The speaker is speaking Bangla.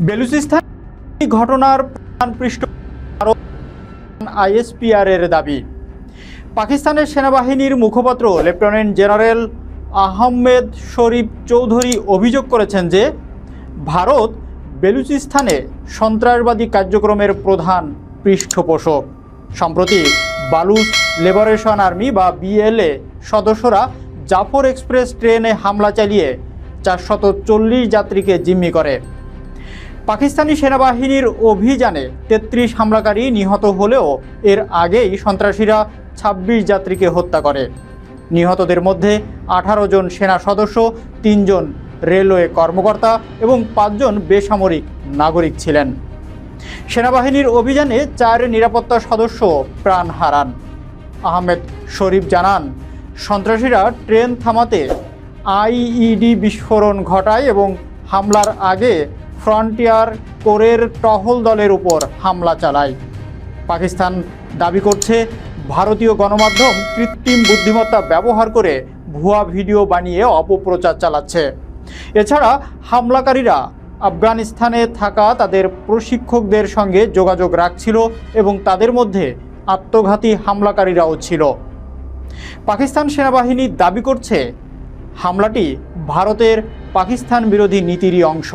বেলুচিস্তান ঘটনার প্রধান পৃষ্ঠ আইএসপিআর এর দাবি। পাকিস্তানের সেনাবাহিনীর মুখপাত্র লেফটেন্যান্ট জেনারেল আহমেদ শরীফ চৌধুরী অভিযোগ করেছেন যে, ভারত বেলুচিস্তানে সন্ত্রাসবাদী কার্যক্রমের প্রধান পৃষ্ঠপোষক। সম্প্রতি বালুচ লিবারেশন আর্মি বা বিএলএ সদস্যরা জাফর এক্সপ্রেস ট্রেনে হামলা চালিয়ে চারশত চল্লিশ যাত্রীকে জিম্মি করে। পাকিস্তানি সেনাবাহিনীর অভিযানে তেত্রিশ হামলাকারী নিহত হলেও এর আগেই সন্ত্রাসীরা ২৬ যাত্রীকে হত্যা করে। নিহতদের মধ্যে আঠারো জন সেনা সদস্য তিনজন রেলওয়ে কর্মকর্তা এবং পাঁচজন বেসামরিক নাগরিক ছিলেন। সেনাবাহিনীর অভিযানে চার নিরাপত্তা সদস্য প্রাণ হারান। আহমেদ শরীফ জানান, সন্ত্রাসীরা ট্রেন থামাতে আইইডি বিস্ফোরণ ঘটায় এবং হামলার আগে ফ্রন্টিয়ার কোরের টহল দলের উপর হামলা চালায়। পাকিস্তান দাবি করছে, ভারতীয় গণমাধ্যম কৃত্রিম বুদ্ধিমত্তা ব্যবহার করে ভুয়া ভিডিও বানিয়ে অপপ্রচার চালাচ্ছে। এছাড়া হামলাকারীরা আফগানিস্তানে থাকা তাদের প্রশিক্ষকদের সঙ্গে যোগাযোগ রাখছিল এবং তাদের মধ্যে আত্মঘাতী হামলাকারীরাও ছিল। পাকিস্তান সেনাবাহিনী দাবি করছে, হামলাটি ভারতের পাকিস্তান বিরোধী নীতিরই অংশ।